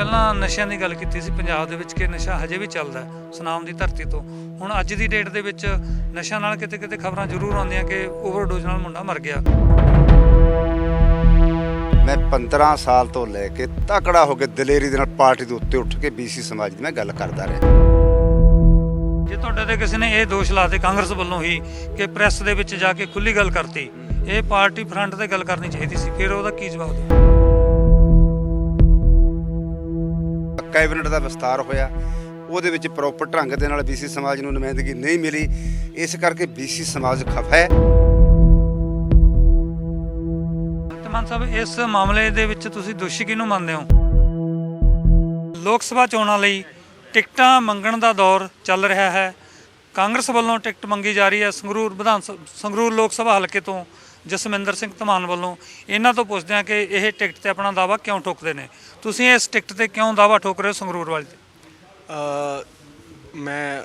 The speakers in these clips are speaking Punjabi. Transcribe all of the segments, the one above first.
ਪਹਿਲਾਂ ਨਸ਼ਿਆਂ ਦੀ ਗੱਲ ਕੀਤੀ ਸੀ ਪੰਜਾਬ ਦੇ ਵਿੱਚ ਕਿ ਨਸ਼ਾ ਹਜੇ ਵੀ ਚੱਲਦਾ ਸੁਨਾਮ ਦੀ ਧਰਤੀ ਤੋਂ। ਹੁਣ ਅੱਜ ਦੀ ਡੇਟ ਦੇ ਵਿੱਚ ਨਸ਼ਿਆਂ ਨਾਲ ਕਿਤੇ ਕਿਤੇ ਖਬਰਾਂ ਜ਼ਰੂਰ ਆਉਂਦੀਆਂ ਕਿ ਓਵਰਡੋਜ਼ ਨਾਲ ਮੁੰਡਾ ਮਰ ਗਿਆ। ਮੈਂ 15 ਸਾਲ ਤੋਂ ਲੈ ਕੇ ਤਕੜਾ ਹੋ ਕੇ ਦਲੇਰੀ ਦੇ ਨਾਲ ਪਾਰਟੀ ਦੇ ਉੱਤੇ ਉੱਠ ਕੇ ਬੀਸੀ ਸਮਾਜ ਦੀ ਮੈਂ ਗੱਲ ਕਰਦਾ ਰਿਹਾ। ਜੇ ਤੁਹਾਡੇ ਤੇ ਕਿਸੇ ਨੇ ਇਹ ਦੋਸ਼ ਲਾਤੇ ਕਾਂਗਰਸ ਵੱਲੋਂ ਹੀ ਕਿ ਪ੍ਰੈਸ ਦੇ ਵਿੱਚ ਜਾ ਕੇ ਖੁੱਲੀ ਗੱਲ ਕਰਤੀ ਇਹ ਪਾਰਟੀ ਫਰੰਟ ਤੇ ਗੱਲ ਕਰਨੀ ਚਾਹੀਦੀ ਸੀ ਫਿਰ ਉਹਦਾ ਕੀ ਜਵਾਬ ਦਿਓ ਕੈਬਨਿਟ ਦਾ ਵਿਸਤਾਰ ਹੋਇਆ। ਉਹਦੇ ਵਿੱਚ ਪ੍ਰੋਪਰ ਢੰਗ ਦੇ ਨਾਲ ਬੀਸੀ ਸਮਾਜ ਨੂੰ ਨੁਮਾਇੰਦਗੀ ਨਹੀਂ ਮਿਲੀ। ਇਸ ਕਰਕੇ ਬੀਸੀ ਸਮਾਜ ਖਫਾ ਹੈ। ਤਮਨ ਸਾਹਿਬ, ਇਸ ਮਾਮਲੇ ਦੇ ਵਿੱਚ ਤੁਸੀਂ ਦੋਸ਼ੀ ਕਿਹਨੂੰ ਮੰਨਦੇ ਹੋ? ਲੋਕ ਸਭਾ ਚੋਣਾਂ ਲਈ ਟਿਕਟਾਂ ਮੰਗਣ ਦਾ ਦੌਰ ਚੱਲ ਰਿਹਾ ਹੈ। ਕਾਂਗਰਸ ਵੱਲੋਂ ਟਿਕਟ ਮੰਗੀ ਜਾ ਰਹੀ ਹੈ ਸੰਗਰੂਰ ਵਿਧਾਨ ਸੰਗਰੂਰ ਲੋਕ ਸਭਾ ਹਲਕੇ ਤੋਂ। ਜਸਮਿੰਦਰ ਸਿੰਘ ਧਮਾਨ ਵੱਲੋਂ ਇਹਨਾਂ ਤੋਂ ਪੁੱਛਦੇ ਹਾਂ ਕਿ ਇਹ ਟਿਕਟ ਤੇ ਆਪਣਾ ਦਾਵਾ ਕਿਉਂ ਠੋਕਦੇ ਨੇ? ਤੁਸੀਂ ਇਸ ਟਿਕਟ ਤੇ ਕਿਉਂ ਦਾਵਾ ਠੋਕ ਰਹੇ ਹੋ ਸੰਗਰੂਰ ਵਾਲੇ ਤੇ? ਅ, ਮੈਂ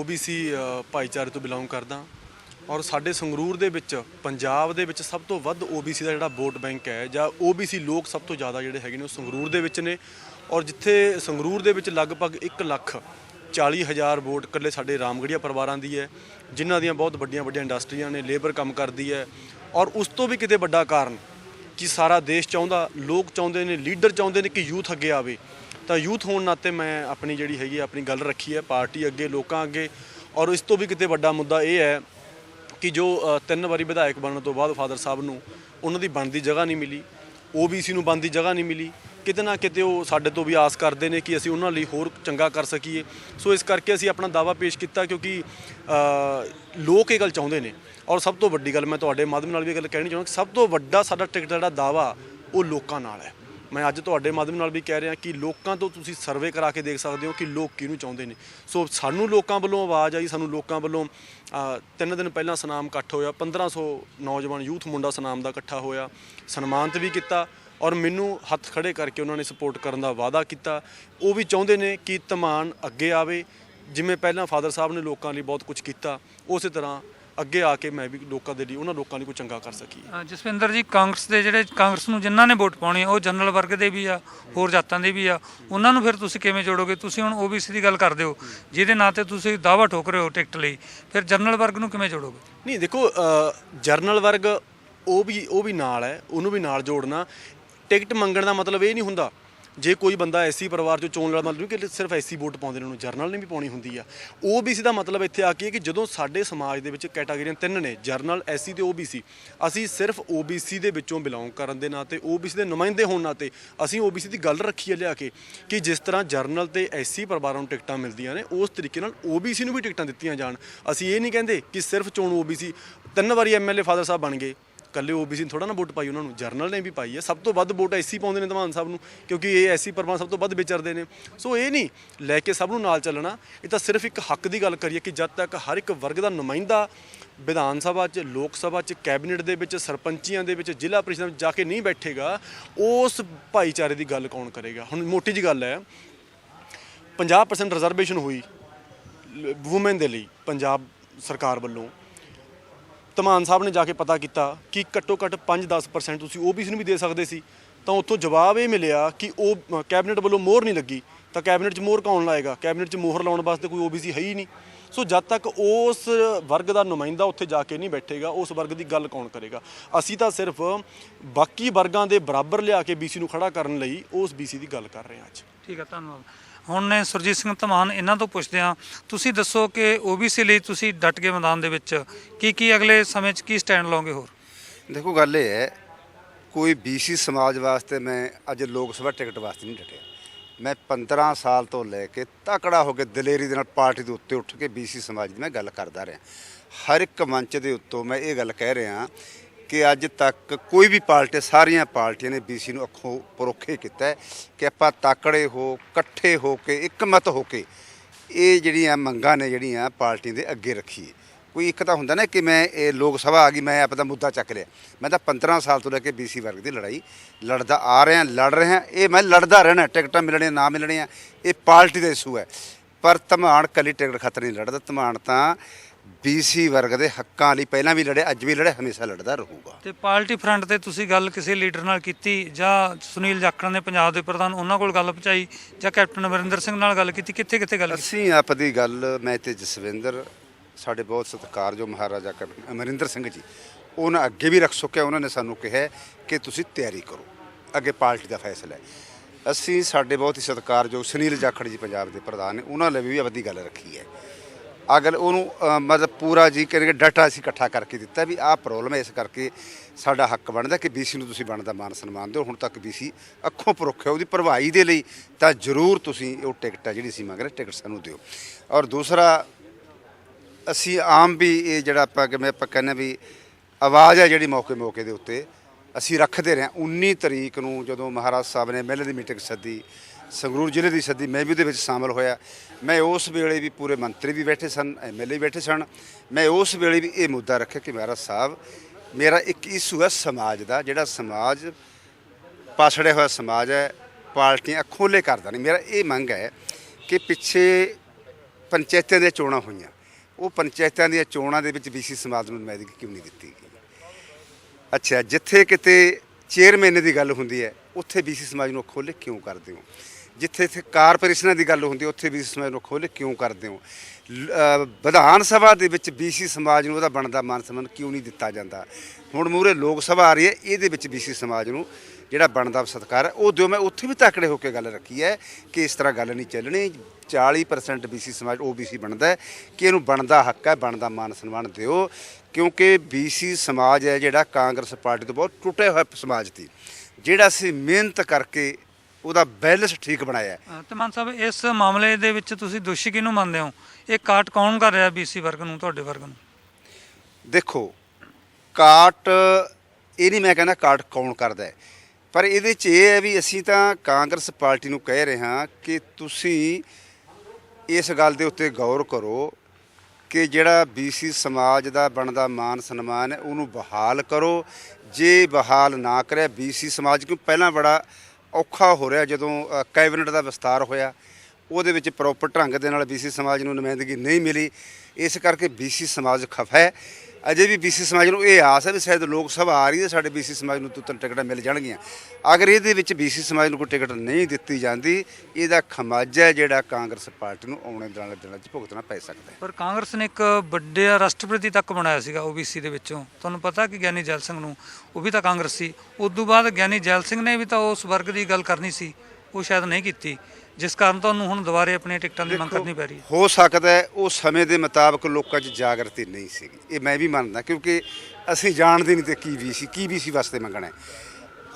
OBC ਅ, ਭਾਈਚਾਰੇ ਤੋਂ ਬਿਲੋਂਗ ਕਰਦਾ। ਔਰ ਸਾਡੇ ਸੰਗਰੂਰ ਦੇ ਵਿੱਚ ਪੰਜਾਬ ਦੇ ਵਿੱਚ ਸਭ ਤੋਂ ਵੱਧ OBC ਦਾ ਜਿਹੜਾ ਵੋਟ ਬੈਂਕ ਹੈ ਜਾਂ OBC ਲੋਕ ਸਭ ਤੋਂ ਜ਼ਿਆਦਾ ਜਿਹੜੇ ਹੈਗੇ ਨੇ ਉਹ ਸੰਗਰੂਰ ਦੇ ਵਿੱਚ ਨੇ। ਔਰ ਜਿੱਥੇ ਸੰਗਰੂਰ ਦੇ ਵਿੱਚ ਲਗਭਗ 1 ਲੱਖ 40 ਹਜ਼ਾਰ ਵੋਟ ਇਕੱਲੇ ਸਾਡੇ ਰਾਮਗੜੀਆ ਪਰਿਵਾਰਾਂ ਦੀ ਹੈ ਜਿਨ੍ਹਾਂ ਦੀਆਂ ਬਹੁਤ ਵੱਡੀਆਂ ਵੱਡੀਆਂ ਇੰਡਸਟਰੀਆਂ ਨੇ ਲੇਬਰ ਕੰਮ ਕਰਦੀ ਹੈ। ਔਰ ਉਸ ਤੋਂ ਵੀ ਕਿਤੇ ਵੱਡਾ ਕਾਰਨ ਕਿ ਸਾਰਾ ਦੇਸ਼ ਚਾਹੁੰਦਾ ਲੋਕ ਚਾਹੁੰਦੇ ਨੇ ਲੀਡਰ ਚਾਹੁੰਦੇ ਨੇ ਕਿ ਯੂਥ ਅੱਗੇ ਆਵੇ। ਤਾਂ ਯੂਥ ਹੋਣ ਨਾਤੇ ਮੈਂ ਆਪਣੀ ਜਿਹੜੀ ਹੈਗੀ ਆ, ਆਪਣੀ ਗੱਲ ਰੱਖੀ ਹੈ ਪਾਰਟੀ ਅੱਗੇ ਲੋਕਾਂ ਅੱਗੇ। ਔਰ ਇਸ ਤੋਂ ਵੀ ਕਿਤੇ ਵੱਡਾ ਮੁੱਦਾ ਇਹ ਹੈ ਕਿ ਜੋ ਤਿੰਨ ਵਾਰੀ ਵਿਧਾਇਕ ਬਣਨ ਤੋਂ ਬਾਅਦ ਫਾਦਰ ਸਾਹਿਬ ਨੂੰ ਉਹਨਾਂ ਦੀ ਬਣਦੀ ਜਗ੍ਹਾ ਨਹੀਂ ਮਿਲੀ OBC ਨੂੰ ਬਣਦੀ ਜਗ੍ਹਾ ਨਹੀਂ ਮਿਲੀ ਕਿਤੇ ਨਾ ਕਿਤੇ ਉਹ ਸਾਡੇ ਤੋਂ ਵੀ ਆਸ ਕਰਦੇ ਨੇ ਕਿ ਅਸੀਂ ਉਹਨਾਂ ਲਈ ਹੋਰ ਚੰਗਾ ਕਰ ਸਕੀਏ। ਸੋ ਇਸ ਕਰਕੇ ਅਸੀਂ ਆਪਣਾ ਦਾਵਾ ਪੇਸ਼ ਕੀਤਾ ਕਿਉਂਕਿ ਲੋਕ ਇਹ ਗੱਲ ਚਾਹੁੰਦੇ ਨੇ। ਔਰ ਸਭ ਤੋਂ ਵੱਡੀ ਗੱਲ ਮੈਂ ਤੁਹਾਡੇ ਮਾਧਿਅਮ ਨਾਲ ਵੀ ਇਹ ਗੱਲ ਕਹਿਣੀ ਚਾਹੁੰਦਾ ਸਭ ਤੋਂ ਵੱਡਾ ਸਾਡਾ ਟਿਕਟ ਦਾ ਜਿਹੜਾ ਦਾਵਾ ਉਹ ਲੋਕਾਂ ਨਾਲ ਹੈ। ਮੈਂ ਅੱਜ ਤੁਹਾਡੇ ਮਾਧਿਅਮ ਨਾਲ ਵੀ ਕਹਿ ਰਿਹਾ ਕਿ ਲੋਕਾਂ ਤੋਂ ਤੁਸੀਂ ਸਰਵੇ ਕਰਾ ਕੇ ਦੇਖ ਸਕਦੇ ਹੋ ਕਿ ਲੋਕ ਕਿਹਨੂੰ ਚਾਹੁੰਦੇ ਨੇ। ਸੋ ਸਾਨੂੰ ਲੋਕਾਂ ਵੱਲੋਂ ਆਵਾਜ਼ ਆਈ, ਸਾਨੂੰ ਲੋਕਾਂ ਵੱਲੋਂ ਤਿੰਨ ਦਿਨ ਪਹਿਲਾਂ ਸਨਾਮ ਇਕੱਠ ਹੋਇਆ। 1500 ਨੌਜਵਾਨ ਯੂਥ ਮੁੰਡਾ ਸਨਾਮ ਦਾ ਇਕੱਠਾ ਹੋਇਆ। ਸਨਮਾਨਿਤ ਵੀ ਕੀਤਾ। ਔਰ ਮੈਨੂੰ ਹੱਥ ਖੜੇ ਕਰਕੇ ਉਹਨਾਂ ਨੇ ਸਪੋਰਟ ਕਰਨ ਦਾ ਵਾਅਦਾ ਕੀਤਾ। ਉਹ ਵੀ ਚਾਹੁੰਦੇ ਨੇ ਕਿ ਧਮਾਨ ਅੱਗੇ ਆਵੇ। ਜਿਵੇਂ ਪਹਿਲਾਂ ਫਾਦਰ ਸਾਹਿਬ ਨੇ ਲੋਕਾਂ ਲਈ ਬਹੁਤ ਕੁਝ ਕੀਤਾ ਉਸੇ ਤਰ੍ਹਾਂ ਅੱਗੇ ਆ ਕੇ ਮੈਂ ਵੀ ਲੋਕਾਂ ਦੇ ਲਈ ਉਹਨਾਂ ਲੋਕਾਂ ਲਈ ਕੋਈ ਚੰਗਾ ਕਰ ਸਕੀਏ ਅ, ਜਸਵਿੰਦਰ ਜੀ ਕਾਂਗਰਸ ਦੇ ਜਿਹੜੇ ਕਾਂਗਰਸ ਨੂੰ ਜਿਨ੍ਹਾਂ ਨੇ ਵੋਟ ਪਾਉਣੀ ਉਹ ਜਨਰਲ ਵਰਗ ਦੇ ਵੀ ਆ ਹੋਰ ਜਾਤਾਂ ਦੇ ਵੀ ਆ ਉਹਨਾਂ ਨੂੰ ਫਿਰ ਤੁਸੀਂ ਕਿਵੇਂ ਜੋੜੋਗੇ? ਤੁਸੀਂ ਹੁਣ OBC ਦੀ ਗੱਲ ਕਰਦੇ ਹੋ ਜਿਹਦੇ ਨਾਂ ਤੇ ਤੁਸੀਂ ਦਾਵਾ ਠੋਕ ਰਹੇ ਹੋ ਟਿਕਟ ਲਈ ਫਿਰ ਜਨਰਲ ਵਰਗ ਨੂੰ ਕਿਵੇਂ ਜੋੜੋਗੇ? ਨਹੀਂ ਦੇਖੋ ਜਰਨਲ ਵਰਗ ਉਹ ਵੀ ਉਹ ਵੀ ਨਾਲ ਹੈ ਉਹਨੂੰ ਵੀ ਨਾਲ ਜੋੜਨਾ। ਟਿਕਟ ਮੰਗਣ ਦਾ ਮਤਲਬ ਇਹ ਨਹੀਂ ਹੁੰਦਾ। ਜੇ ਕੋਈ ਬੰਦਾ ਐਸੀ ਪਰਿਵਾਰ ਚੋਂ ਚੋਣ ਲੜਦਾ ਮਤਲਬ ਕਿ ਸਿਰਫ ਐਸੀ ਵੋਟ ਪਾਉਂਦੇ ਨੇ ਉਹਨੂੰ, ਜਰਨਲ ਨੇ ਵੀ ਪਾਉਣੀ ਹੁੰਦੀ ਆ। OBC ਦਾ ਮਤਲਬ ਇੱਥੇ ਆ ਕੇ ਕਿ ਜਦੋਂ ਸਾਡੇ ਸਮਾਜ ਦੇ ਵਿੱਚ ਕੈਟਾਗਰੀਆਂ ਤਿੰਨ ਨੇ, ਜਰਨਲ, ਐਸੀ ਤੇ OBC ਅਸੀਂ ਸਿਰਫ OBC ਦੇ ਵਿੱਚੋਂ ਬਿਲੋਂਗ ਕਰਨ ਦੇ ਨਾਤੇ OBC ਦੇ ਨੁਮਾਇੰਦੇ ਹੋਣ ਨਾਤੇ, ਅਸੀਂ OBC ਦੀ ਗੱਲ ਰੱਖੀ ਹੈ ਲਿਆ ਕੇ ਕਿ ਜਿਸ ਤਰ੍ਹਾਂ ਜਰਨਲ ਤੇ ਐਸੀ ਪਰਿਵਾਰਾਂ ਨੂੰ ਟਿਕਟਾਂ ਮਿਲਦੀਆਂ ਨੇ, ਉਸ ਤਰੀਕੇ ਨਾਲ OBC ਨੂੰ ਵੀ ਟਿਕਟਾਂ ਦਿੱਤੀਆਂ ਜਾਣ। ਅਸੀਂ ਇਹ ਨਹੀਂ ਕਹਿੰਦੇ ਕਿ ਸਿਰਫ ਚੋਣ OBC ਤਿੰਨ ਵਾਰੀ ਐਮਐਲਏ ਫਾਦਰ ਸਾਹਿਬ ਬਣ ਗਏ। ਕੱਲੇ OBC ਨੇ ਥੋੜਾ ਨਾ ਵੋਟ ਪਾਈ ਉਹਨਾਂ ਨੂੰ, ਜਰਨਲ ਨੇ ਵੀ ਪਾਈ ਹੈ। ਸਭ ਤੋਂ ਵੱਧ ਵੋਟ ਐਸੀ ਪਾਉਂਦੇ ਨੇ ਧਮਾਨ ਸਾਹਿਬ ਨੂੰ, ਕਿਉਂਕਿ ਇਹ ਐਸੀ ਪਰਮਾਨ ਸਭ ਤੋਂ ਵੱਧ ਵਿਚਰਦੇ ਨੇ। ਸੋ ਇਹ ਨਹੀਂ, ਲੈ ਕੇ ਸਭ ਨੂੰ ਨਾਲ ਚੱਲਣਾ, ਇਹ ਤਾਂ ਸਿਰਫ ਇੱਕ ਹੱਕ ਦੀ ਗੱਲ ਕਰੀਏ ਕਿ ਜਦ ਤੱਕ ਹਰ ਇੱਕ ਵਰਗ ਦਾ ਨੁਮਾਇੰਦਾ ਵਿਧਾਨ ਸਭਾ 'ਚ, ਲੋਕ ਸਭਾ 'ਚ, ਕੈਬਨਿਟ ਦੇ ਵਿੱਚ, ਸਰਪੰਚੀਆਂ ਦੇ ਵਿੱਚ, ਜ਼ਿਲ੍ਹਾ ਪ੍ਰੀਸ਼ਦ ਵਿੱਚ ਜਾ ਕੇ ਨਹੀਂ ਬੈਠੇਗਾ, ਉਸ ਭਾਈਚਾਰੇ ਦੀ ਗੱਲ ਕੌਣ ਕਰੇਗਾ? ਹੁਣ ਮੋਟੀ ਜੀ ਗੱਲ ਹੈ 50% ਰਿਜ਼ਰਵੇਸ਼ਨ ਹੋਈ ਵੂਮਨ ਦੇ ਲਈ, ਪੰਜਾਬ ਸਰਕਾਰ ਵੱਲੋਂ। ਧਮਾਨ ਸਾਹਿਬ ਨੇ ਜਾ ਕੇ ਪਤਾ ਕੀਤਾ ਕਿ ਘੱਟੋ ਘੱਟ 5-10% ਤੁਸੀਂ OBC ਨੂੰ ਵੀ ਦੇ ਸਕਦੇ ਸੀ, ਤਾਂ ਉੱਥੋਂ ਜਵਾਬ ਇਹ ਮਿਲਿਆ ਕਿ ਉਹ ਕੈਬਨਿਟ ਵੱਲੋਂ ਮੋਹਰ ਨਹੀਂ ਲੱਗੀ। ਤਾਂ ਕੈਬਨਿਟ 'ਚ ਮੋਹਰ ਕੌਣ ਲਾਏਗਾ? ਕੈਬਨਿਟ 'ਚ ਮੋਹਰ ਲਾਉਣ ਵਾਸਤੇ ਕੋਈ OBC ਹੈ ਹੀ ਨਹੀਂ। ਸੋ ਜਦ ਤੱਕ ਉਸ ਵਰਗ ਦਾ ਨੁਮਾਇੰਦਾ ਉੱਥੇ ਜਾ ਕੇ ਨਹੀਂ ਬੈਠੇਗਾ, ਉਸ ਵਰਗ ਦੀ ਗੱਲ ਕੌਣ ਕਰੇਗਾ? ਅਸੀਂ ਤਾਂ ਸਿਰਫ ਬਾਕੀ ਵਰਗਾਂ ਦੇ ਬਰਾਬਰ ਲਿਆ ਕੇ BC ਨੂੰ ਖੜਾ ਕਰਨ ਲਈ ਉਸ BC ਦੀ ਗੱਲ ਕਰ ਰਹੇ ਹਾਂ ਅੱਜ। ਠੀਕ ਹੈ, ਧੰਨਵਾਦ। ਹੁਣ ਨੇ ਸੁਰਜੀਤ ਸਿੰਘ ਧਮਾਨ ਇਹਨਾਂ ਤੋਂ ਪੁੱਛਦੇ ਹਾਂ, ਤੁਸੀਂ ਦੱਸੋ ਕਿ OBC ਲਈ ਤੁਸੀਂ ਡਟ ਕੇ ਮੈਦਾਨ ਦੇ ਵਿੱਚ, ਕੀ ਕੀ ਅਗਲੇ ਸਮੇਂ 'ਚ ਕੀ ਸਟੈਂਡ ਲਓਗੇ ਹੋਰ? ਦੇਖੋ, ਗੱਲ ਇਹ ਹੈ, ਕੋਈ ਬੀਸੀ ਸਮਾਜ ਵਾਸਤੇ ਮੈਂ ਅੱਜ ਲੋਕ ਸਭਾ ਟਿਕਟ ਵਾਸਤੇ ਨਹੀਂ ਡਟਿਆ। ਮੈਂ 15 ਸਾਲ ਤੋਂ ਲੈ ਕੇ ਤਕੜਾ ਹੋ ਕੇ ਦਲੇਰੀ ਦੇ ਨਾਲ ਪਾਰਟੀ ਦੇ ਉੱਤੇ ਉੱਠ ਕੇ ਬੀਸੀ ਸਮਾਜ ਦੀ ਮੈਂ ਗੱਲ ਕਰਦਾ ਰਿਹਾ। ਹਰ ਇੱਕ ਮੰਚ ਦੇ ਉੱਤੋਂ ਮੈਂ ਇਹ ਗੱਲ ਕਹਿ ਰਿਹਾ ਕਿ ਅੱਜ ਤੱਕ ਕੋਈ ਵੀ ਪਾਰਟੀ, ਸਾਰੀਆਂ ਪਾਰਟੀਆਂ ਨੇ ਬੀਸੀ ਨੂੰ ਅੱਖੋਂ ਪਰੋਖੇ ਕੀਤਾ ਕਿ ਆਪਾਂ ਤਾਕੜੇ ਹੋ, ਇਕੱਠੇ ਹੋ ਕੇ, ਇੱਕਮਤ ਹੋ ਕੇ ਇਹ ਜਿਹੜੀਆਂ ਮੰਗਾਂ ਨੇ ਜਿਹੜੀਆਂ ਪਾਰਟੀ ਦੇ ਅੱਗੇ ਰੱਖੀਏ ਕੋਈ ਇੱਕ ਤਾਂ ਹੁੰਦਾ ਨਾ ਕਿ ਮੈਂ ਇਹ ਲੋਕ ਸਭਾ ਆ ਗਈ, ਮੈਂ ਆਪਦਾ ਮੁੱਦਾ ਚੱਕ ਲਿਆ। ਮੈਂ ਤਾਂ 15 ਸਾਲ ਤੋਂ ਲੈ ਕੇ ਬੀਸੀ ਵਰਗ ਦੀ ਲੜਾਈ, ਲੜਦਾ ਆ ਰਿਹਾ, ਲੜ ਰਿਹਾ, ਇਹ ਮੈਂ ਲੜਦਾ ਰਹਿਣਾ, ਟਿਕਟਾਂ ਮਿਲਣੀਆਂ, ਨਾ ਮਿਲਣੀਆਂ, ਇਹ ਪਾਰਟੀ ਦਾ ਇਸ਼ੂ ਹੈ। ਪਰ ਧਮਾਨ, ਕੱਲੀ ਟਿਕਟ ਖਾਤਰ ਨਹੀਂ ਲੜਦਾ, ਧਮਾਨ ਤਾਂ ਬੀਸੀ ਵਰਗ ਦੇ ਹੱਕਾਂ ਲਈ ਪਹਿਲਾਂ ਵੀ ਲੜਿਆ ਅੱਜ ਵੀ ਲੜਿਆ ਹਮੇਸ਼ਾ ਲੜਦਾ ਰਹੂਗਾ। ਤੇ ਪਾਰਟੀ ਫਰੰਟ ਤੇ ਤੁਸੀਂ ਗੱਲ ਕਿਸੇ ਲੀਡਰ ਨਾਲ ਕੀਤੀ ਜਾਂ ਸੁਨੀਲ ਜਾਖੜ ਨੇ ਪੰਜਾਬ ਦੇ ਪ੍ਰਧਾਨ ਉਹਨਾਂ ਕੋਲ ਗੱਲ ਪਹੁੰਚਾਈ ਜਾਂ ਕੈਪਟਨ ਅਮਰਿੰਦਰ ਸਿੰਘ ਨਾਲ ਗੱਲ ਕੀਤੀ? ਕਿੱਥੇ ਕਿੱਥੇ ਗੱਲ ਕੀਤੀ? ਅਸੀਂ ਆਪ ਦੀ ਗੱਲ ਮੈਂ ਤੇ ਜਸਵਿੰਦਰ ਸਾਡੇ ਬਹੁਤ ਸਤਿਕਾਰਯੋਗ ਮਹਾਰਾਜਾ ਕੈਪਟਨ ਅਮਰਿੰਦਰ ਸਿੰਘ ਜੀ ਉਹਨਾਂ ਅੱਗੇ ਵੀ ਰੱਖ ਚੁੱਕਿਆ ਉਹਨਾਂ ਨੇ ਸਾਨੂੰ ਕਿਹਾ ਕਿ ਤੁਸੀਂ ਤਿਆਰੀ ਕਰੋ ਅੱਗੇ ਪਾਰਟੀ ਦਾ ਫੈਸਲਾ ਹੈ। ਅਸੀਂ ਸਾਡੇ ਬਹੁਤ ਹੀ ਸਤਿਕਾਰਯੋਗ ਸੁਨੀਲ ਜਾਖੜ ਜੀ ਪੰਜਾਬ ਦੇ ਪ੍ਰਧਾਨ ਨੇ ਉਹਨਾਂ ਲਈ ਵੀ ਆਪਦੀ ਗੱਲ ਰੱਖੀ ਹੈ। ਅਗਰ ਉਹਨੂੰ ਮਤਲਬ ਪੂਰਾ ਜੀ ਕਰਕੇ ਡਾਟਾ ਅਸੀਂ ਇਕੱਠਾ ਕਰਕੇ ਦਿੱਤਾ ਵੀ ਆਹ ਪ੍ਰੋਬਲਮ ਹੈ, ਇਸ ਕਰਕੇ ਸਾਡਾ ਹੱਕ ਬਣਦਾ ਕਿ ਬੀਸੀ ਨੂੰ ਤੁਸੀਂ ਬਣਦਾ ਮਾਨ ਸਨਮਾਨ ਦਿਓ ਹੁਣ ਤੱਕ ਬੀਸੀ ਅੱਖੋਂ ਪਰੋਖਿਆ ਉਹਦੀ ਭਰਵਾਈ ਦੇ ਲਈ ਤਾਂ ਜ਼ਰੂਰ ਤੁਸੀਂ ਉਹ ਟਿਕਟ ਆ ਜਿਹੜੀ ਅਸੀਂ ਮੰਗ ਰਹੇ, ਟਿਕਟ ਸਾਨੂੰ ਦਿਓ ਔਰ ਦੂਸਰਾ, ਅਸੀਂ ਆਮ ਵੀ ਇਹ ਜਿਹੜਾ ਆਪਾਂ ਕਿਵੇਂ ਆਪਾਂ ਕਹਿੰਦੇ ਵੀ ਆਵਾਜ਼ ਹੈ ਜਿਹੜੀ ਮੌਕੇ ਮੌਕੇ ਦੇ ਉੱਤੇ ਅਸੀਂ ਰੱਖਦੇ ਰਹੇ ਹਾਂ। 19 ਤਰੀਕ ਨੂੰ ਜਦੋਂ ਮਹਾਰਾਜ ਸਾਹਿਬ ਨੇ ਮਹਿਲੇ ਦੀ ਮੀਟਿੰਗ ਸੱਦੀ ਸੰਗਰੂਰ ਜ਼ਿਲ੍ਹੇ ਦੀ ਸੱਦੀ ਮੈਂ ਵੀ ਉਹਦੇ ਵਿੱਚ ਸ਼ਾਮਲ ਹੋਇਆ। ਮੈਂ ਉਸ ਵੇਲੇ ਵੀ ਪੂਰੇ ਮੰਤਰੀ ਵੀ ਬੈਠੇ ਸਨ ਐਮਐਲਏ ਵੀ ਬੈਠੇ ਸਨ। ਮੈਂ ਉਸ ਵੇਲੇ ਵੀ ਇਹ ਮੁੱਦਾ ਰੱਖਿਆ ਕਿ ਮਹਾਰਾਜ ਸਾਹਿਬ, ਮੇਰਾ ਇੱਕ ਇਸ਼ੂ ਹੈ ਸਮਾਜ ਦਾ, ਜਿਹੜਾ ਸਮਾਜ ਪਾਸੜਿਆ ਹੋਇਆ ਸਮਾਜ ਹੈ, ਪਾਰਟੀਆਂ ਖੋਲੇ ਕਰਦਾ ਨਹੀਂ। ਮੇਰਾ ਇਹ ਮੰਗ ਹੈ ਕਿ ਪਿੱਛੇ ਪੰਚਾਇਤਾਂ ਦੀਆਂ ਚੋਣਾਂ ਹੋਈਆਂ। ਉਹ ਪੰਚਾਇਤਾਂ ਦੀਆਂ ਚੋਣਾਂ ਦੇ ਵਿੱਚ ਬੀਸੀ ਸਮਾਜ ਨੂੰ ਨੁਮਾਇੰਦਗੀ ਕਿਉਂ ਨਹੀਂ ਦਿੱਤੀ ਗਈ? ਅੱਛਾ, ਜਿੱਥੇ ਕਿਤੇ ਚੇਅਰਮੈਨ ਦੀ ਗੱਲ ਹੁੰਦੀ ਹੈ, ਉੱਥੇ ਬੀਸੀ ਸਮਾਜ ਨੂੰ ਖੋਲੇ ਕਿਉਂ ਕਰਦੇ ਹੋ? ਜਿੱਥੇ ਇੱਥੇ ਕਾਰਪੋਰੇਸ਼ਨਾਂ ਦੀ ਗੱਲ ਹੁੰਦੀ ਹੈ ਉੱਥੇ ਬੀਸੀ ਸਮਾਜ ਨੂੰ ਖੋਲੇ ਕਿਉਂ ਕਰਦੇ ਹੋ? ਲ- ਵਿਧਾਨ ਸਭਾ ਦੇ ਵਿੱਚ ਬੀਸੀ ਸਮਾਜ ਨੂੰ ਉਹਦਾ ਬਣਦਾ ਮਾਨ ਸਨਮਾਨ ਕਿਉਂ ਨਹੀਂ ਦਿੱਤਾ ਜਾਂਦਾ? ਹੁਣ ਮੂਰੇ ਲੋਕ ਸਭਾ ਆ ਰਹੀ ਹੈ, ਇਹਦੇ ਵਿੱਚ ਬੀਸੀ ਸਮਾਜ ਨੂੰ ਜਿਹੜਾ ਬਣਦਾ ਸਤਿਕਾਰ ਹੈ, ਉਹ ਦਿਓ, ਮੈਂ ਉੱਥੇ ਵੀ ਤਕੜੇ ਹੋ ਕੇ ਗੱਲ ਰੱਖੀ ਹੈ ਕਿ ਇਸ ਤਰ੍ਹਾਂ ਗੱਲ ਨਹੀਂ ਚੱਲਣੀ। 40% ਬੀਸੀ ਸਮਾਜ ਓਬੀਸੀ ਬਣਦਾ ਹੈ, ਕਿ ਇਹਨੂੰ ਬਣਦਾ ਹੱਕ ਹੈ, ਬਣਦਾ ਮਾਨ ਸਨਮਾਨ ਦਿਓ, ਕਿਉਂਕਿ ਬੀਸੀ ਸਮਾਜ ਹੈ ਜਿਹੜਾ ਕਾਂਗਰਸ ਪਾਰਟੀ ਤੋਂ ਬਹੁਤ ਟੁੱਟਿਆ ਹੋਇਆ ਸਮਾਜ ਸੀ ਜਿਹੜਾ ਅਸੀਂ ਮਿਹਨਤ ਕਰਕੇ ਉਹਦਾ ਬੈਲੈਂਸ ਠੀਕ ਬਣਾਇਆ ਹੈ। ਤੇ ਮਾਨ ਸਾਹਿਬ ਇਸ ਮਾਮਲੇ ਦੇ ਵਿੱਚ ਤੁਸੀਂ ਦੋਸ਼ੀ ਕਿਹਨੂੰ ਮੰਨਦੇ ਹੋ? ਇਹ ਕਾਟ ਕੌਣ ਕਰ ਰਿਹਾ ਬੀਸੀ ਵਰਗ ਨੂੰ ਤੁਹਾਡੇ ਵਰਗ ਨੂੰ? ਦੇਖੋ ਕਾਟ ਇਹ ਨਹੀਂ ਮੈਂ ਕਹਿੰਦਾ ਕਾਟ ਕੌਣ ਕਰਦਾ ਹੈ। ਪਰ ਇਹਦੇ 'ਚ ਇਹ ਹੈ ਵੀ ਅਸੀਂ ਤਾਂ ਕਾਂਗਰਸ ਪਾਰਟੀ ਨੂੰ ਕਹਿ ਰਹੇ ਹਾਂ ਕਿ ਤੁਸੀਂ ਇਸ ਗੱਲ ਦੇ ਉੱਤੇ ਗੌਰ ਕਰੋ ਕਿ ਜਿਹੜਾ ਬੀਸੀ ਸਮਾਜ ਦਾ ਬਣਦਾ ਮਾਨ ਸਨਮਾਨ ਹੈ ਉਹਨੂੰ ਬਹਾਲ ਕਰੋ। ਜੇ ਬਹਾਲ ਨਾ ਕਰਿਆ ਬੀਸੀ ਸਮਾਜ ਕਿਉਂ ਪਹਿਲਾਂ ਬੜਾ ਔਖਾ ਹੋ ਰਿਹਾ ਜਦੋਂ ਕੈਬਨਿਟ ਦਾ ਵਿਸਤਾਰ ਹੋਇਆ। ਉਹਦੇ ਵਿੱਚ ਪ੍ਰੋਪਰ ਢੰਗ ਦੇ ਨਾਲ ਬੀਸੀ ਸਮਾਜ ਨੂੰ ਨੁਮਾਇੰਦਗੀ ਨਹੀਂ ਮਿਲੀ। ਇਸ ਕਰਕੇ ਬੀਸੀ ਸਮਾਜ ਖਫਾ ਹੈ। ਅਜੇ ਵੀ ਬੀਸੀ ਸਮਾਜ ਨੂੰ ਇਹ ਆਸ ਹੈ ਵੀ ਸ਼ਾਇਦ ਲੋਕ ਸਭਾ ਆ ਰਹੀ ਹੈ, ਸਾਡੇ ਬੀਸੀ ਸਮਾਜ ਨੂੰ ਤੁਤਨ ਟਿਕਟਾਂ ਮਿਲ ਜਾਣਗੀਆਂ। ਅਗਰ ਇਹਦੇ ਵਿੱਚ ਬੀਸੀ ਸਮਾਜ ਨੂੰ ਕੋਈ ਟਿਕਟ ਨਹੀਂ ਦਿੱਤੀ ਜਾਂਦੀ, ਇਹਦਾ ਖਮਾਜਾ ਹੈ ਜਿਹੜਾ ਕਾਂਗਰਸ ਪਾਰਟੀ ਨੂੰ ਆਉਣੇ ਦਿਨਾਂ ਦਿਨਾਂ 'ਚ ਭੁਗਤਣਾ ਪੈ ਸਕਦਾ ਹੈ। ਪਰ ਕਾਂਗਰਸ ਨੇ ਇੱਕ ਵੱਡੇ ਰਾਸ਼ਟਰਪਤੀ ਤੱਕ ਬਣਾਇਆ ਸੀਗਾ ਓਬੀਸੀ ਦੇ ਵਿੱਚੋਂ। ਤੁਹਾਨੂੰ ਪਤਾ ਕਿ ਗਿਆਨੀ ਜੈਲ ਸਿੰਘ ਨੂੰ ਉਹ ਵੀ ਤਾਂ ਕਾਂਗਰਸ। ਸੀ ਉਸ ਤੋਂ ਬਾਅਦ ਗਿਆਨੀ ਜੈਲ ਸਿੰਘ ਨੇ ਵੀ ਤਾਂ ਉਸ ਵਰਗ ਦੀ ਗੱਲ ਕਰਨੀ ਸੀ, ਉਹ ਸ਼ਾਇਦ ਨਹੀਂ ਕੀਤੀ। ਜਿਸ ਕਾਰਨ ਤੁਹਾਨੂੰ ਹੁਣ ਦੁਬਾਰੇ ਆਪਣੀਆਂ ਟਿਕਟਾਂ ਦੀ ਮੰਗ ਕਰਨੀ ਪੈ ਰਹੀ ਹੈ? ਹੋ ਸਕਦਾ ਹੈ ਉਹ ਸਮੇਂ ਦੇ ਮੁਤਾਬਕ ਲੋਕਾਂ 'ਚ ਜਾਗਰਤੀ ਨਹੀਂ ਸੀਗੀ। ਇਹ ਮੈਂ ਵੀ ਮੰਨਦਾ ਕਿਉਂਕਿ ਅਸੀਂ ਜਾਣਦੇ ਨਹੀਂ ਤੇ ਕੀ ਵੀ ਸੀ ਕੀ ਵੀ ਸੀ ਵਾਸਤੇ ਮੰਗਣਾ ਹੈ।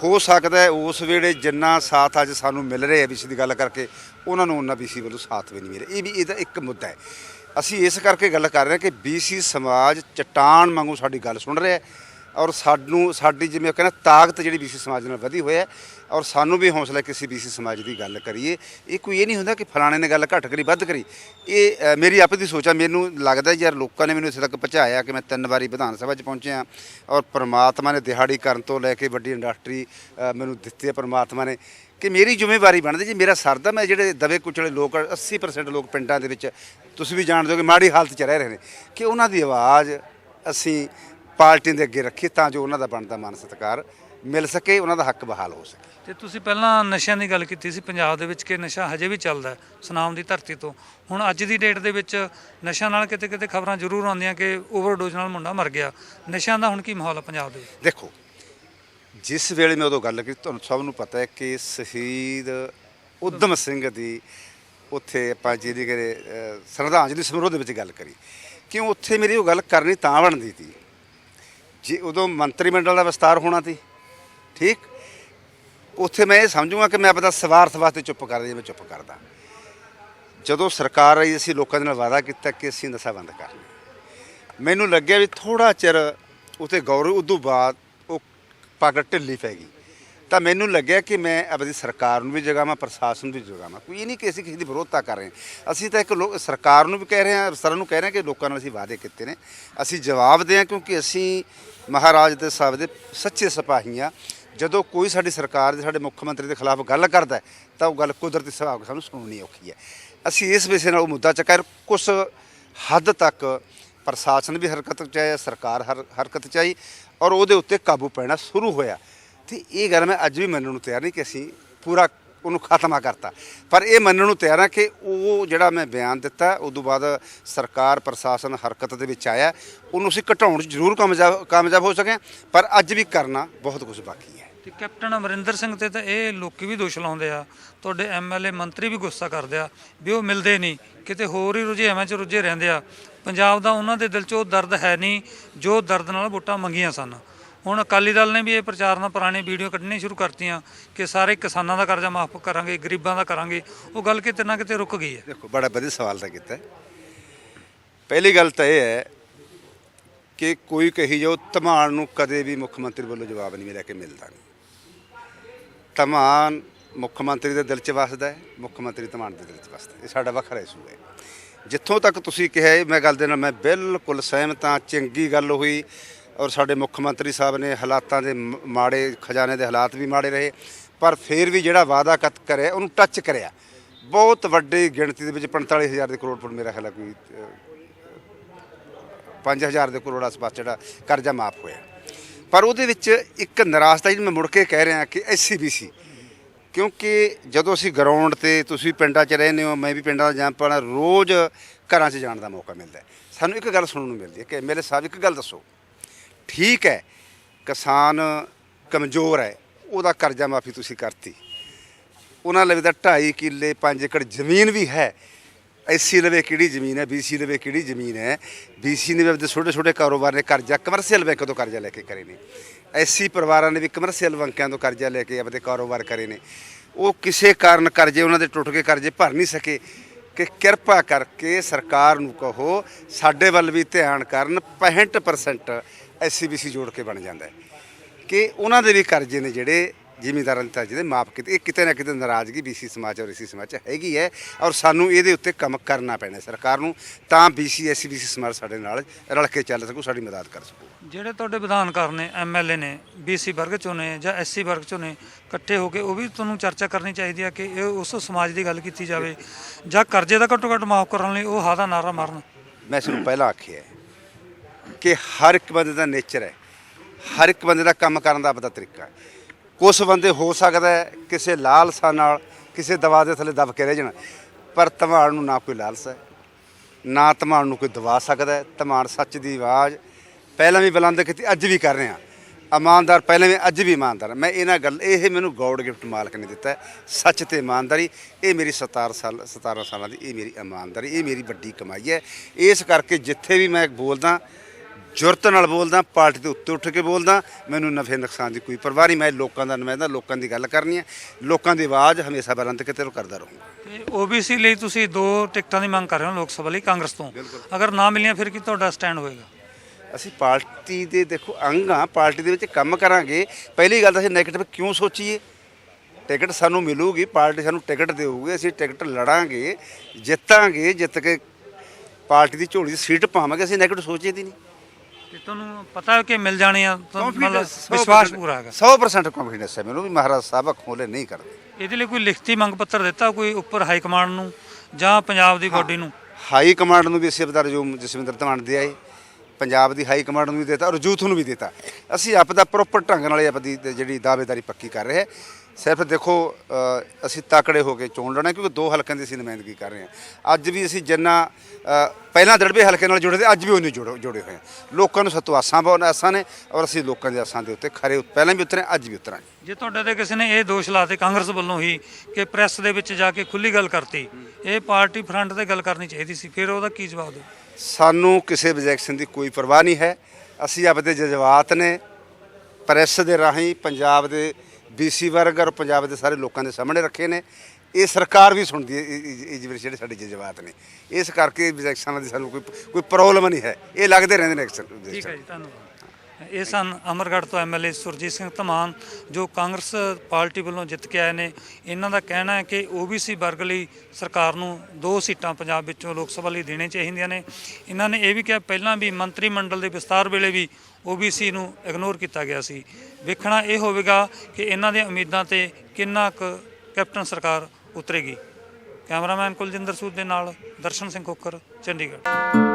ਹੋ ਸਕਦਾ ਹੈ ਉਸ ਵੇਲੇ ਜਿੰਨਾ ਸਾਥ ਅੱਜ ਸਾਨੂੰ ਮਿਲ ਰਿਹਾ ਬੀਸੀ ਦੀ ਗੱਲ ਕਰਕੇ ਉਹਨਾਂ ਨੂੰ ਉਹਨਾਂ ਬੀਸੀ ਵੱਲੋਂ ਸਾਥ ਵੀ ਨਹੀਂ ਮਿਲਿਆ। ਇਹ ਵੀ ਇਹਦਾ ਇੱਕ ਮੁੱਦਾ ਹੈ। ਅਸੀਂ ਇਸ ਕਰਕੇ ਗੱਲ ਕਰ ਰਹੇ ਹਾਂ ਕਿ ਬੀਸੀ ਸਮਾਜ ਚਟਾਨ ਵਾਂਗੂ ਸਾਡੀ ਗੱਲ ਸੁਣ ਰਿਹਾ ਹੈ। ਔਰ ਸਾਨੂੰ ਸਾਡੀ ਜਿਵੇਂ ਕਹਿੰਦਾ ਤਾਕਤ ਜਿਹੜੀ ਬੀਸੀ ਸਮਾਜ ਨਾਲ ਵਧੀ ਹੋਇਆ ਹੈ ਔਰ ਸਾਨੂੰ ਵੀ ਹੌਸਲਾ ਕਿਸੇ ਬੀਸੀ ਸਮਾਜ ਦੀ ਗੱਲ ਕਰੀਏ ਇਹ ਕੋਈ ਇਹ ਨਹੀਂ ਹੁੰਦਾ ਕਿ ਫਲਾਣੇ ਨੇ ਗੱਲ ਘੱਟ ਕਰੀ ਵੱਧ ਕਰੀ। ਇਹ ਅ, ਮੇਰੀ ਆਪ ਦੀ ਸੋਚ ਆ ਮੈਨੂੰ ਲੱਗਦਾ ਯਾਰ ਲੋਕਾਂ ਨੇ ਮੈਨੂੰ ਇੱਥੇ ਤੱਕ ਪਹੁੰਚਾਇਆ ਕਿ ਮੈਂ ਤਿੰਨ ਵਾਰੀ ਵਿਧਾਨ ਸਭਾ 'ਚ ਪਹੁੰਚਿਆ ਔਰ ਪ੍ਰਮਾਤਮਾ ਨੇ ਦਿਹਾੜੀ ਕਰਨ ਤੋਂ ਲੈ ਕੇ ਵੱਡੀ ਇੰਡਸਟਰੀ ਅ, ਮੈਨੂੰ ਦਿੱਤੀ ਹੈ ਪ੍ਰਮਾਤਮਾ ਨੇ ਕਿ ਮੇਰੀ ਜ਼ਿੰਮੇਵਾਰੀ ਬਣਦੀ ਜੀ ਮੇਰਾ ਸਰਦਾ ਮੈਂ ਜਿਹੜੇ ਦਵੇ ਕੁਚਲੇ ਲੋਕ 80% ਲੋਕ ਪਿੰਡਾਂ ਦੇ ਵਿੱਚ ਤੁਸੀਂ ਵੀ ਜਾਣਦੇ ਹੋ ਕਿ ਮਾੜੀ ਹਾਲਤ 'ਚ ਰਹਿ ਰਹੇ ਨੇ ਕਿ ਉਹਨਾਂ ਦੀ ਆਵਾਜ਼ ਅਸੀਂ ਪਾਰਟੀ ਦੇ ਅੱਗੇ ਰੱਖੀਏ ਤਾਂ ਜੋ ਉਹਨਾਂ ਦਾ ਬਣਦਾ ਮਾਨ ਸਤਿਕਾਰ ਮਿਲ ਸਕੇ ਉਹਨਾਂ ਦਾ ਹੱਕ ਬਹਾਲ ਹੋ ਸਕੇ। ਤੇ ਤੁਸੀਂ ਪਹਿਲਾਂ ਨਸ਼ਿਆਂ ਦੀ ਗੱਲ ਕੀਤੀ ਸੀ ਪੰਜਾਬ ਦੇ ਵਿੱਚ ਕਿ ਨਸ਼ਾ ਹਜੇ ਵੀ ਚੱਲਦਾ ਸੁਨਾਮ ਦੀ ਧਰਤੀ ਤੋਂ। ਹੁਣ ਅੱਜ ਦੀ ਡੇਟ ਦੇ ਵਿੱਚ ਨਸ਼ਿਆਂ ਨਾਲ ਕਿਤੇ ਕਿਤੇ ਖਬਰਾਂ ਜ਼ਰੂਰ ਆਉਂਦੀਆਂ ਕਿ ਓਵਰਡੋਜ਼ ਨਾਲ ਮੁੰਡਾ ਮਰ ਗਿਆ। ਨਸ਼ਿਆਂ ਦਾ ਹੁਣ ਕੀ ਮਾਹੌਲ ਹੈ ਪੰਜਾਬ ਦੇ ਵਿੱਚ? ਦੇਖੋ ਜਿਸ ਵੇਲੇ ਮੈਂ ਉਦੋਂ ਗੱਲ ਕੀਤੀ ਤੁਹਾਨੂੰ ਸਭ ਨੂੰ ਪਤਾ ਹੈ ਕਿ ਸ਼ਹੀਦ ਉਦਮ ਸਿੰਘ ਦੀ ਉੱਥੇ ਆਪਾਂ ਜਿਹਦੀ ਕਰੇ ਸ਼ਰਧਾਂਜਲੀ ਸਮਾਰੋਹ ਦੇ ਵਿੱਚ ਗੱਲ ਕਰੀ। ਕਿਉਂ ਉੱਥੇ ਮੇਰੀ ਉਹ ਗੱਲ ਕਰਨੀ ਤਾਂ ਬਣਦੀ ਸੀ? ਜੇ ਉਦੋਂ ਮੰਤਰੀ ਮੰਡਲ ਦਾ ਵਿਸਤਾਰ ਹੋਣਾ ਸੀ, ਠੀਕ? ਉੱਥੇ ਮੈਂ ਇਹ ਸਮਝੂਗਾ ਕਿ ਮੈਂ ਆਪਣਾ ਸਵਾਰਥ ਵਾਸਤੇ ਚੁੱਪ ਕਰ ਜੇ ਮੈਂ ਚੁੱਪ ਕਰਦਾ। ਜਦੋਂ ਸਰਕਾਰ ਆਈ, ਅਸੀਂ ਲੋਕਾਂ ਦੇ ਨਾਲ ਵਾਅਦਾ ਕੀਤਾ ਕਿ ਅਸੀਂ ਨਸ਼ਾ ਬੰਦ ਕਰਨਾ ਮੈਨੂੰ ਲੱਗਿਆ ਵੀ ਥੋੜਾ ਚਿਰ ਉਤੇ ਗੌਰ, ਉਦੋਂ ਬਾਅਦ ਉਹ ਪੱਗ ਢਿੱਲੀ ਪੈ ਗਈ। ਤਾਂ ਮੈਨੂੰ ਲੱਗਿਆ ਕਿ ਮੈਂ ਆਪਣੀ ਸਰਕਾਰ ਨੂੰ ਵੀ ਜਗਾਵਾਂ, ਪ੍ਰਸ਼ਾਸਨ ਨੂੰ ਵੀ ਜਗਾਵਾਂ। ਕੋਈ ਇਹ ਨਹੀਂ ਕਿ ਅਸੀਂ ਕਿਸੇ ਦੀ ਵਿਰੋਧਤਾ ਕਰ ਰਹੇ ਹਾਂ। ਅਸੀਂ ਤਾਂ ਇੱਕ ਲੋਕ ਸਰਕਾਰ ਨੂੰ ਵੀ ਕਹਿ ਰਹੇ ਹਾਂ ਸਰਾਂ ਨੂੰ ਕਹਿ ਰਹੇ ਹਾਂ ਕਿ ਲੋਕਾਂ ਨਾਲ ਅਸੀਂ ਵਾਅਦੇ ਕੀਤੇ ਨੇ। ਅਸੀਂ ਜਵਾਬ ਦੇ ਹਾਂ ਕਿਉਂਕਿ ਅਸੀਂ ਮਹਾਰਾਜ ਦੇ ਸਾਹਿਬ ਦੇ ਸੱਚੇ ਸਿਪਾਹੀ ਹਾਂ। ਜਦੋਂ ਕੋਈ ਸਾਡੀ ਸਰਕਾਰ ਦੇ, ਸਾਡੇ ਮੁੱਖ ਮੰਤਰੀ ਦੇ ਖਿਲਾਫ ਗੱਲ ਕਰਦਾ ਤਾਂ ਉਹ ਗੱਲ ਕੁਦਰਤੀ ਸੁਭਾਅ ਸਾਨੂੰ ਸੁਣਨੀ ਔਖੀ ਹੈ। ਅਸੀਂ ਇਸ ਵਿਸ਼ੇ ਨਾਲ ਉਹ ਮੁੱਦਾ ਚੱਕਰ ਕੁਝ ਹੱਦ ਤੱਕ ਪ੍ਰਸ਼ਾਸਨ ਵੀ ਹਰਕਤ ਚ ਆਇਆ, ਸਰਕਾਰ ਹਰ, ਹਰਕਤ ਚ ਆਈ ਔਰ ਉਹਦੇ ਉੱਤੇ ਕਾਬੂ ਪੈਣਾ ਸ਼ੁਰੂ ਹੋਇਆ। ਤੇ ਇਹ ਗੱਲ ਮੈਂ ਅੱਜ ਵੀ ਮੰਨਣ ਨੂੰ ਤਿਆਰ ਨਹੀਂ ਕਿ ਅਸੀਂ ਪੂਰਾ ਉਹਨੂੰ ਖਤਮਾ ਕਰਤਾ। ਪਰ ਇਹ ਮੰਨਣ ਨੂੰ ਤਿਆਰ ਹਾਂ ਕਿ ਉਹ ਜਿਹੜਾ ਮੈਂ ਬਿਆਨ ਦਿੱਤਾ ਉਸ ਤੋਂ ਬਾਅਦ ਸਰਕਾਰ, ਪ੍ਰਸ਼ਾਸਨ ਹਰਕਤ ਦੇ ਵਿੱਚ ਆਇਆ। ਉਹਨੂੰ ਅਸੀਂ ਘਟਾਉਣ 'ਚ ਜ਼ਰੂਰ ਕਾਮਯਾਬ ਕਾਮਯਾਬ ਹੋ ਸਕੇ, ਪਰ ਅੱਜ ਵੀ ਕਰਨਾ ਬਹੁਤ ਕੁਝ ਬਾਕੀ ਹੈ। ਤੇ ਕੈਪਟਨ ਅਮਰਿੰਦਰ ਸਿੰਘ ਤੇ ਤਾਂ ਇਹ ਲੋਕੀ ਵੀ ਦੋਸ਼ ਲਾਉਂਦੇ ਆ। ਤੁਹਾਡੇ ਐਮਐਲਏ ਮੰਤਰੀ ਵੀ ਗੁੱਸਾ ਕਰਦੇ ਆ ਵੀ ਉਹ ਮਿਲਦੇ ਨਹੀਂ। ਕਿਤੇ ਹੋਰ ਹੀ ਰੁਝੇਵਾਂ 'ਚ ਰੁੱਝੇ ਰਹਿੰਦੇ ਆ। ਪੰਜਾਬ ਦਾ ਉਹਨਾਂ ਦੇ ਦਿਲ 'ਚ ਉਹ ਦਰਦ ਹੈ ਨਹੀਂ, ਜੋ ਦਰਦ ਨਾਲ ਵੋਟਾਂ ਮੰਗੀਆਂ ਸਨ। ਹੁਣ ਅਕਾਲੀ ਦਲ ਨੇ ਵੀ ਇਹ ਪ੍ਰਚਾਰ ਨਾਲ ਪੁਰਾਣੀ ਵੀਡੀਓ ਕੱਢਣੀ ਸ਼ੁਰੂ ਕਰਤੀਆਂ ਕਿ ਸਾਰੇ ਕਿਸਾਨਾਂ ਦਾ ਕਰਜ਼ਾ ਮਾਫ ਕਰਾਂਗੇ, ਗਰੀਬਾਂ ਦਾ ਕਰਾਂਗੇ। ਉਹ ਗੱਲ ਕਿਤੇ ਨਾ ਕਿਤੇ ਰੁਕ ਗਈ ਹੈ। ਦੇਖੋ, ਬੜਾ ਵਧੀਆ ਸਵਾਲ ਤਾਂ ਕੀਤਾ ਪਹਿਲੀ ਗੱਲ ਤਾਂ ਇਹ ਹੈ ਕਿ ਕੋਈ ਕਹੀ ਜੋ ਧਮਾਨ ਨੂੰ ਕਦੇ ਵੀ ਮੁੱਖ ਮੰਤਰੀ ਵੱਲੋਂ ਜਵਾਬ ਨਹੀਂ ਮਿਲਿਆ ਕਿ ਮਿਲਦਾ। ਨਹੀਂ ਧਮਾਨ ਮੁੱਖ ਮੰਤਰੀ ਦੇ ਦਿਲ 'ਚ ਵੱਸਦਾ ਹੈ, ਮੁੱਖ ਮੰਤਰੀ ਧਮਾਨ ਦੇ ਦਿਲ 'ਚ ਵੱਸਦਾ ਇਹ ਸਾਡਾ ਵੱਖਰਾ ਇਸ਼ੂ ਹੈ। ਜਿੱਥੋਂ ਤੱਕ ਤੁਸੀਂ ਕਿਹਾ ਮੈਂ ਗੱਲ ਦੇ ਨਾਲ ਮੈਂ ਬਿਲਕੁਲ ਸਹਿਮਤ ਹਾਂ, ਚੰਗੀ ਗੱਲ ਹੋਈ। ਔਰ ਸਾਡੇ ਮੁੱਖ ਮੰਤਰੀ ਸਾਹਿਬ ਨੇ ਹਾਲਾਤਾਂ ਦੇ ਮਾੜੇ ਖਜ਼ਾਨੇ ਦੇ ਹਾਲਾਤ ਵੀ ਮਾੜੇ ਰਹੇ ਪਰ ਫਿਰ ਵੀ ਜਿਹੜਾ ਵਾਅਦਾ ਕਤ ਕਰਿਆ ਉਹਨੂੰ ਟੱਚ ਕਰਿਆ। ਬਹੁਤ ਵੱਡੀ ਗਿਣਤੀ ਦੇ ਵਿੱਚ 45000 ਦੇ ਕਰੋੜ ਫੁੱਟ ਮੇਰਾ ਖਿਆਲ ਹੈ ਕੋਈ ਅਹ, 5000 ਦੇ ਕਰੋੜ ਆਸ-ਪਾਸ ਜਿਹੜਾ ਕਰਜ਼ਾ ਮਾਫ ਹੋਇਆ। ਪਰ ਉਹਦੇ ਵਿੱਚ ਇੱਕ ਨਿਰਾਸ਼ਤਾ ਜਿਹਨੂੰ ਮੈਂ ਮੁੜ ਕੇ ਕਹਿ ਰਿਹਾ ਕਿ ਐਸਸੀਬੀਸੀ ਕਿਉਂਕਿ ਜਦੋਂ ਅਸੀਂ ਗਰਾਊਂਡ ਤੇ ਤੁਸੀਂ ਪਿੰਡਾਂ 'ਚ ਰਹਿੰਦੇ ਹੋ ਮੈਂ ਵੀ ਪਿੰਡਾਂ ਦਾ ਜਾਂ ਪਾਣਾ ਰੋਜ਼ ਘਰਾਂ 'ਚ ਜਾਣ ਦਾ ਮੌਕਾ ਮਿਲਦਾ ਸਾਨੂੰ ਇੱਕ ਗੱਲ ਸੁਣਨ ਨੂੰ ਮਿਲਦੀ ਹੈ ਕਿ ਮੇਰੇ ਸਾਹਿਬ ਇੱਕ ਗੱਲ ਦੱਸੋ। ਠੀਕ ਹੈ, ਕਿਸਾਨ ਕਮਜ਼ੋਰ ਹੈ, ਉਹਦਾ ਕਰਜ਼ਾ ਮਾਫੀ ਤੁਸੀਂ ਕਰਤੀ। ਉਹਨਾਂ ਲਵੇ ਤਾਂ 2.5 ਕਿੱਲੇ 5 ਏਕੜ ਜ਼ਮੀਨ ਵੀ ਹੈ। ਐਸਸੀ ਲਵੇ ਕਿਹੜੀ ਜ਼ਮੀਨ ਹੈ ਬੀਸੀ ਲਵੇ ਕਿਹੜੀ ਜ਼ਮੀਨ ਹੈ। ਬੀਸੀ ਨੇ ਵੀ ਆਪਣੇ ਛੋਟੇ ਛੋਟੇ ਕਾਰੋਬਾਰ ਨੇ ਕਰਜ਼ਾ ਕਮਰਸ਼ੀਅਲ ਬੈਂਕ ਤੋਂ ਕਰਜ਼ਾ ਲੈ ਕੇ ਕਰੇ ਨੇ। ਐਸਸੀ ਪਰਿਵਾਰਾਂ ਨੇ ਵੀ ਕਮਰਸ਼ੀਅਲ ਬੈਂਕਾਂ ਤੋਂ ਕਰਜ਼ਾ ਲੈ ਕੇ ਆਪਣੇ ਕਾਰੋਬਾਰ ਕਰੇ ਨੇ। ਉਹ ਕਿਸੇ ਕਾਰਨ ਕਰਜ਼ੇ, ਉਹਨਾਂ ਦੇ ਟੁੱਟ ਕੇ ਕਰਜ਼ੇ ਭਰ ਨਹੀਂ ਸਕੇ ਕਿ ਕਿਰਪਾ ਕਰਕੇ ਸਰਕਾਰ ਨੂੰ ਕਹੋ, ਸਾਡੇ ਵੱਲ ਵੀ ਧਿਆਨ ਕਰਨ 65% ਐਸਸੀਬੀਸੀ ਜੋੜ ਕੇ ਬਣ ਜਾਂਦਾ ਹੈ। ਕਿ ਉਹਨਾਂ ਦੇ ਵੀ ਕਰਜ਼ੇ ਨੇ ਜਿਹੜੇ ਜ਼ਿਮੀਂਦਾਰਾਂ ਦੇ ਜਿਹਦੇ ਮਾਫ ਕੀਤੇ। ਇਹ ਕਿਤੇ ਨਾ ਕਿਤੇ ਨਾਰਾਜ਼ਗੀ ਬੀਸੀ ਸਮਾਜ ਔਰ ਐਸੀ ਸਮਾਜ ਹੈਗੀ ਹੈ ਔਰ ਸਾਨੂੰ ਇਹਦੇ ਉੱਤੇ ਕੰਮ ਕਰਨਾ ਪੈਣਾ ਸਰਕਾਰ ਨੂੰ ਤਾਂ ਬੀਸੀ ਐਸਸੀ ਬੀਸੀ ਸਮਾਜ ਸਾਡੇ ਨਾਲ ਰਲ ਕੇ ਚੱਲ ਸਕੂ ਸਾਡੀ ਮਦਦ ਕਰ ਸਕੂ। ਜਿਹੜੇ ਤੁਹਾਡੇ ਵਿਧਾਨਕਾਰ ਨੇ ਐਮਐਲਏ ਨੇ ਬੀਸੀ ਵਰਗ ਚੋਂ ਨੇ ਜਾਂ ਐਸਸੀ ਵਰਗ ਚੋਂ ਨੇ ਇਕੱਠੇ ਹੋ ਕੇ ਉਹ ਵੀ ਤੁਹਾਨੂੰ ਚਰਚਾ ਕਰਨੀ ਚਾਹੀਦੀ ਹੈ ਕਿ ਇਹ ਉਸ ਸਮਾਜ ਦੀ ਗੱਲ ਕੀਤੀ ਜਾਵੇ ਜਾਂ ਕਰਜ਼ੇ ਦਾ ਘੱਟੋ ਘੱਟ ਮਾਫ ਕਰਨ ਲਈ ਉਹ ਹਾਂ ਦਾ ਨਾਰਾ ਮਾਰਨ। ਮੈਂ ਇਸ ਨੂੰ ਪਹਿਲਾਂ ਆਖਿਆ ਕਿ ਹਰ ਇੱਕ ਬੰਦੇ ਦਾ ਨੇਚਰ ਹੈ, ਹਰ ਇੱਕ ਬੰਦੇ ਦਾ ਕੰਮ ਕਰਨ ਦਾ ਆਪਦਾ ਤਰੀਕਾ ਹੈ। ਕੁਝ ਬੰਦੇ ਹੋ ਸਕਦਾ ਹੈ ਕਿਸੇ ਲਾਲਸਾ ਨਾਲ ਕਿਸੇ ਦਵਾ ਦੇ ਥੱਲੇ ਦਬ ਕੇ ਰਹਿ ਜਾਣ, ਪਰ ਧਮਾਣ ਨੂੰ ਨਾ ਕੋਈ ਲਾਲਸਾ ਹੈ, ਨਾ ਧਮਾਣ ਨੂੰ ਕੋਈ ਦਵਾ ਸਕਦਾ ਹੈ। ਧਮਾਨ ਸੱਚ ਦੀ ਆਵਾਜ਼ ਪਹਿਲਾਂ ਵੀ ਬੁਲੰਦ ਕੀਤੀ, ਅੱਜ ਵੀ ਕਰ ਰਹੇ। ਹਾਂ ਇਮਾਨਦਾਰ ਪਹਿਲਾਂ ਵੀ, ਅੱਜ ਵੀ ਇਮਾਨਦਾਰ। ਮੈਂ ਇਹਨਾਂ ਗੱਲ, ਇਹ ਮੈਨੂੰ ਗੋਡ ਗਿਫਟ ਮਾਲਕ ਨੇ ਦਿੱਤਾ ਸੱਚ ਤੇ ਇਮਾਨਦਾਰੀ, ਇਹ ਮੇਰੀ 17 ਸਾਲ 17 ਸਾਲਾਂ ਦੀ, ਇਹ ਮੇਰੀ ਇਮਾਨਦਾਰੀ, ਇਹ ਮੇਰੀ ਵੱਡੀ ਕਮਾਈ ਹੈ। ਇਸ ਕਰਕੇ ਜਿੱਥੇ ਵੀ ਮੈਂ ਬੋਲਦਾ ਜੁਰਤ ਨਾਲ ਬੋਲਦਾ ਪਾਰਟੀ ਦੇ ਉੱਤੇ ਉੱਠ ਕੇ ਬੋਲਦਾ। ਮੈਨੂੰ ਨਫੇ ਨੁਕਸਾਨ ਦੀ ਕੋਈ ਪਰਵਾਹ ਨਹੀਂ ਮੈਂ ਲੋਕਾਂ ਦਾ ਨੁਮਾਇੰਦਾ ਲੋਕਾਂ ਦੀ ਗੱਲ ਕਰਨੀ ਹੈ। ਲੋਕਾਂ ਦੀ ਆਵਾਜ਼ ਹਮੇਸ਼ਾ ਬੁਲੰਦ ਕਿਤੇ ਨੂੰ ਕਰਦਾ ਰਹੂੰਗਾ। ਤੇ ਓਬੀਸੀ ਲਈ ਤੁਸੀਂ ਦੋ ਟਿਕਟਾਂ ਦੀ ਮੰਗ ਕਰ ਰਹੇ ਹੋ ਲੋਕ ਸਭਾ ਲਈ ਕਾਂਗਰਸ ਤੋਂ। ਅਗਰ ਨਾ ਮਿਲੀਆਂ ਫਿਰ ਕੀ ਤੁਹਾਡਾ ਸਟੈਂਡ ਹੋਏਗਾ? ਅਸੀਂ ਪਾਰਟੀ ਦੇ ਦੇਖੋ ਅੰਗ ਹਾਂ। ਪਾਰਟੀ ਦੇ ਵਿੱਚ ਕੰਮ ਕਰਾਂਗੇ। ਪਹਿਲੀ ਗੱਲ ਤਾਂ ਅਸੀਂ ਨੈਗੇਟਿਵ ਕਿਉਂ ਸੋਚੀਏ? ਟਿਕਟ ਸਾਨੂੰ ਮਿਲੂਗੀ ਪਾਰਟੀ ਸਾਨੂੰ ਟਿਕਟ ਦੇਊਗੀ ਅਸੀਂ ਟਿਕਟ ਲੜਾਂਗੇ ਜਿੱਤਾਂਗੇ ਜਿੱਤ ਕੇ ਪਾਰਟੀ ਦੀ ਝੋਲੀ 'ਚ ਸੀਟ ਪਾਵਾਂਗੇ ਅਸੀਂ ਨੈਗੇਟਿਵ ਸੋਚੇ ਦੀ ਨਹੀਂ। ਤੇ ਤੁਹਾਨੂੰ ਪਤਾ ਹੈ ਕਿ ਮਿਲ ਜਾਣੀ ਆ ਤਾਂ ਮਤਲਬ ਵਿਸ਼ਵਾਸ ਪੂਰਾ ਹੈਗਾ। 100% ਕੰਫੀਡੈਂਸ ਹੈ ਮੈਨੂੰ ਵੀ ਮਹਾਰਾਜ ਸਾਹਿਬ ਖੋਲੇ ਨਹੀਂ ਕਰਦੇ। ਇਹਦੇ ਲਈ ਕੋਈ ਲਿਖਤੀ ਮੰਗ ਪੱਤਰ ਦਿੱਤਾ ਕੋਈ ਉੱਪਰ ਹਾਈ ਕਮਾਂਡ ਨੂੰ ਜਾਂ ਪੰਜਾਬ ਦੀ ਬੋਡੀ ਨੂੰ? ਹਾਈ ਕਮਾਂਡ ਨੂੰ ਵੀ ਅਸੀਂ ਰਜੂਮ ਜਸਵਿੰਦਰ ਧਵਾਨ ਦੇ ਆਏ। ਪੰਜਾਬ ਦੀ ਹਾਈ ਕਮਾਂਡ ਨੂੰ ਵੀ ਦਿੱਤਾ ਔਰ ਯੂਥ ਨੂੰ ਵੀ ਦਿੱਤਾ। ਅਸੀਂ ਆਪ ਦਾ ਪ੍ਰੋਪਰ ਢੰਗ ਨਾਲ ਆਪਦੀ ਜਿਹੜੀ ਦਾਅਵੇਦਾਰੀ ਪੱਕੀ ਕਰ ਰਹੇ ਹਾਂ। ਸਿਰਫ ਦੇਖੋ ਅਸੀਂ ਤਾਕੜੇ ਹੋ ਕੇ ਚੋਣ ਲੜਨਾ ਕਿਉਂਕਿ ਦੋ ਹਲਕਿਆਂ ਦੀ ਅਸੀਂ ਨੁਮਾਇੰਦਗੀ ਕਰ ਰਹੇ ਹਾਂ। ਅੱਜ ਵੀ ਅਸੀਂ ਜਿੰਨਾ ਪਹਿਲਾਂ ਦੜਬੇ ਹਲਕੇ ਨਾਲ ਜੁੜੇ ਤੇ ਅੱਜ ਵੀ ਉਹਨੇ ਜੁੜੇ ਜੁੜੇ ਹੋਏ ਹਾਂ। ਲੋਕਾਂ ਨੂੰ ਸਤੂ ਆਸਾਂ ਬਹੁਤ ਆਸਾਂ ਨੇ ਔਰ ਅਸੀਂ ਲੋਕਾਂ ਦੀ ਆਸਾਂ ਦੇ ਉੱਤੇ ਖਰੇ ਪਹਿਲਾਂ ਵੀ ਉਤਰੇ ਅੱਜ ਵੀ ਉਤਰਾਂਗੇ ਜੇ। ਤੁਹਾਡੇ ਤੇ ਕਿਸੇ ਨੇ ਇਹ ਦੋਸ਼ ਲਾਤੇ ਕਾਂਗਰਸ ਵੱਲੋਂ ਹੀ ਕਿ ਪ੍ਰੈਸ ਦੇ ਵਿੱਚ ਜਾ ਕੇ ਖੁੱਲੀ ਗੱਲ ਕਰਤੀ ਇਹ ਪਾਰਟੀ ਫਰੰਟ ਤੇ ਗੱਲ ਕਰਨੀ ਚਾਹੀਦੀ ਸੀ ਫਿਰ ਉਹਦਾ ਕੀ ਜਵਾਬ ਦਿਓ? ਸਾਨੂੰ ਕਿਸੇ objection ਦੀ ਕੋਈ ਪਰਵਾਹ ਨਹੀਂ ਹੈ। ਅਸੀਂ ਆਪਦੇ ਜਜ਼ਬਾਤ ਨੇ ਪ੍ਰੈਸ ਦੇ ਰਾਹੀਂ ਪੰਜਾਬ ਦੇ ਬੀਸੀ ਵਰਗ ਔਰ ਪੰਜਾਬ ਦੇ ਸਾਰੇ ਲੋਕਾਂ ਦੇ ਸਾਹਮਣੇ ਰੱਖੇ ਨੇ। ਇਹ ਸਰਕਾਰ ਵੀ ਸੁਣਦੀ ਹੈ ਇਹ- ਜਿਹੜੇ ਸਾਡੇ ਜਜ਼ਬਾਤ ਨੇ। ਇਸ ਕਰਕੇ objection ਦੀ ਸਾਨੂੰ ਕੋਈ ਕੋਈ ਪ੍ਰੋਬਲਮ ਨਹੀਂ ਹੈ। ਇਹ ਲੱਗਦੇ ਰਹਿੰਦੇ ਨੇ ਠੀਕ ਹੈ ਜੀ ਧੰਨਵਾਦ। ਇਹ ਸਨ ਅਮਰਗੜ੍ਹ ਤੋਂ ਐਮਐਲਏ ਸੁਰਜੀਤ ਸਿੰਘ ਧਮਾਨ, ਜੋ ਕਾਂਗਰਸ ਪਾਰਟੀ ਵੱਲੋਂ ਜਿੱਤ ਕੇ ਆਏ ਨੇ। ਇਹਨਾਂ ਦਾ ਕਹਿਣਾ ਹੈ ਕਿ ਓਬੀਸੀ ਵਰਗ ਲਈ ਸਰਕਾਰ ਨੂੰ ਦੋ ਸੀਟਾਂ ਪੰਜਾਬ ਵਿੱਚੋਂ ਲੋਕ ਸਭਾ ਲਈ ਦੇਣੇ ਚਾਹੀਦੀਆਂ ਨੇ। ਇਹਨਾਂ ਨੇ ਇਹ ਵੀ ਕਿਹਾ, ਪਹਿਲਾਂ ਵੀ ਮੰਤਰੀ ਮੰਡਲ ਦੇ ਵਿਸਤਾਰ ਵੇਲੇ ਵੀ ਓਬੀਸੀ ਨੂੰ ਇਗਨੋਰ ਕੀਤਾ ਗਿਆ ਸੀ। ਵੇਖਣਾ ਇਹ ਹੋਵੇਗਾ ਕਿ ਇਹਨਾਂ ਦੀਆਂ ਉਮੀਦਾਂ ਤੇ ਕਿੰਨਾ ਕੁ ਕੈਪਟਨ ਸਰਕਾਰ ਉਤਰੇਗੀ। ਕੈਮਰਾਮੈਨ ਕੁਲਜਿੰਦਰ ਸੂਦ ਦੇ ਨਾਲ ਦਰਸ਼ਨ ਸਿੰਘ ਖੋਖਰ, ਚੰਡੀਗੜ੍ਹ।